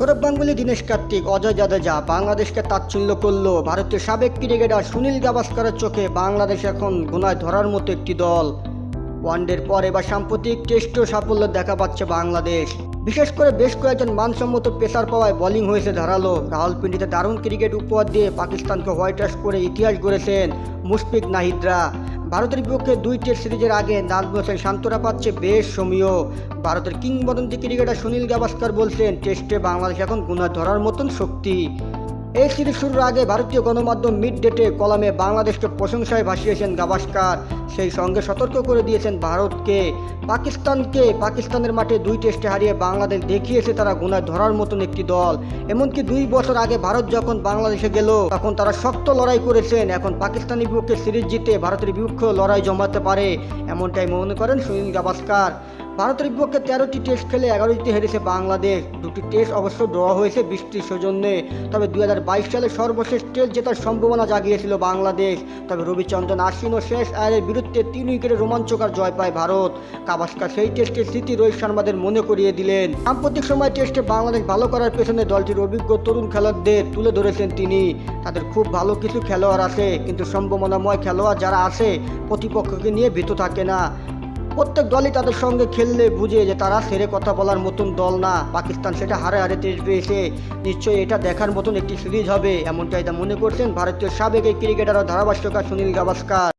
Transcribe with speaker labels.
Speaker 1: সৌরভ গাঙ্গুলি, দীনেশ কার্তিক, অজয় জাদেজা বাংলাদেশকে তাচ্ছিল্য করল। ভারতের সাবেক ক্রিকেটার সুনীল গাভাস্করের চোখে বাংলাদেশ এখন গোনায় ধরার মতো একটি দল। ওয়ানডের পর এবার সাম্প্রতিক টেস্টও সাফল্য দেখা পাচ্ছে বাংলাদেশ। বিশেষ করে বেশ কয়েকজন মানসম্মত পেসার পাওয়ায় বোলিং হয়েছে ধারালো। রাহুলপিন্ডিতে দারুণ ক্রিকেট উপহার দিয়ে পাকিস্তানকে হোয়াইট ওয়াশ করে ইতিহাস গড়েছেন মুশফিক নাহিদরা। ভারতের বিপক্ষে দুই টেস্ট সিরিজের আগে নাজমুল হোসেন শান্তরা পাচ্ছে বেশ সমীয় ভারতের কিংবদন্তি ক্রিকেটার সুনীল গাভাস্কর বলছেন, টেস্টে বাংলাদেশ এখন গুণা ধরার মতন শক্তি। এই সিরিজ শুরুর আগে ভারতীয় গণমাধ্যম মিড ডেটে কলামে বাংলাদেশকে প্রশংসায় ভাসিয়েছেন গাভাস্কার। সেই সঙ্গে সতর্ক করে দিয়েছেন ভারতকে। পাকিস্তানকে, পাকিস্তানের মাঠে দুই টেস্টে হারিয়ে বাংলাদেশ দেখিয়েছে তারা গুণায় ধরার মতন একটি দল। এমনকি দুই বছর আগে ভারত যখন বাংলাদেশে গেল, তখন তারা শক্ত লড়াই করেছেন। এখন পাকিস্তানের বিপক্ষে সিরিজ জিতে ভারতের বিপক্ষে লড়াই জমাতে পারে, এমনটাই মনে করেন সুনীল গাভাস্কার। ভারতের বিপক্ষে তেরোটি টেস্ট খেলে এগারোটিতে হেরেছে বাংলাদেশ। দুটি টেস্ট অবশ্য ড্র হয়েছে বৃষ্টির সৌজন্যে। তবে দু হাজার বাইশ সালে সর্বশেষ টেস্ট জেতার সম্ভাবনা জাগিয়েছিল বাংলাদেশ। তবে রবিচন্দ্রন আশ্বিন ও শেষ আয়ের বিরুদ্ধে তিন উইকেটে রোমাঞ্চকর জয় পায় ভারত। কাবাস্কার সেই টেস্টের স্মৃতি রোহিত শর্মাদের মনে করিয়ে দিলেন। সাম্প্রতিক সময় টেস্টে বাংলাদেশ ভালো করার পেছনে দলটির অভিজ্ঞ তরুণ খেলোয়াড়দের তুলে ধরেছেন তিনি। তাদের খুব ভালো কিছু খেলোয়াড় আছে, কিন্তু সম্ভাবনাময় খেলোয়াড় যারা আছে, প্রতিপক্ষকে নিয়ে ভীত থাকে না। প্রত্যেক দলই তাদের সঙ্গে খেললে বুঝে যে তারা সেরে কথা বলার মতন দল না। পাকিস্তান সেটা হারে হারে টেস্ট পেয়েছে। নিশ্চয়ই এটা দেখার মতন একটি সিরিজ হবে, এমনটাই তা মনে করছেন ভারতীয় সাবেক এই ক্রিকেটার ও ধারাভাষ্যকার সুনীল গাভাস্কার।